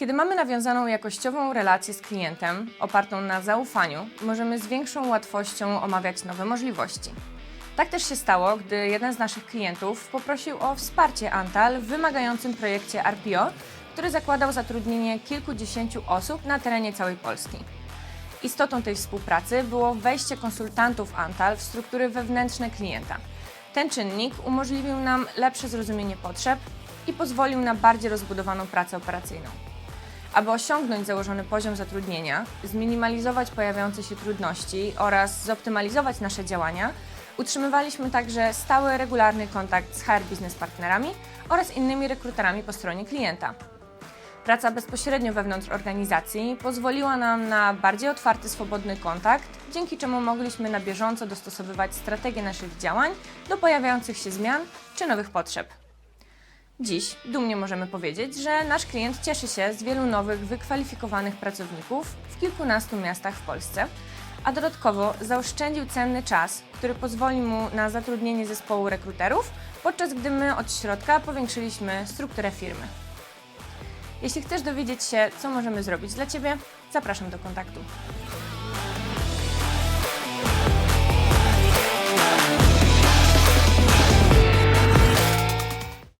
Kiedy mamy nawiązaną jakościową relację z klientem, opartą na zaufaniu, możemy z większą łatwością omawiać nowe możliwości. Tak też się stało, gdy jeden z naszych klientów poprosił o wsparcie Antal w wymagającym projekcie RPO, który zakładał zatrudnienie kilkudziesięciu osób na terenie całej Polski. Istotą tej współpracy było wejście konsultantów Antal w struktury wewnętrzne klienta. Ten czynnik umożliwił nam lepsze zrozumienie potrzeb i pozwolił na bardziej rozbudowaną pracę operacyjną. Aby osiągnąć założony poziom zatrudnienia, zminimalizować pojawiające się trudności oraz zoptymalizować nasze działania, utrzymywaliśmy także stały, regularny kontakt z HR Business partnerami oraz innymi rekruterami po stronie klienta. Praca bezpośrednio wewnątrz organizacji pozwoliła nam na bardziej otwarty, swobodny kontakt, dzięki czemu mogliśmy na bieżąco dostosowywać strategię naszych działań do pojawiających się zmian czy nowych potrzeb. Dziś dumnie możemy powiedzieć, że nasz klient cieszy się z wielu nowych, wykwalifikowanych pracowników w kilkunastu miastach w Polsce, a dodatkowo zaoszczędził cenny czas, który pozwoli mu na zatrudnienie zespołu rekruterów, podczas gdy my od środka powiększyliśmy strukturę firmy. Jeśli chcesz dowiedzieć się, co możemy zrobić dla Ciebie, zapraszam do kontaktu.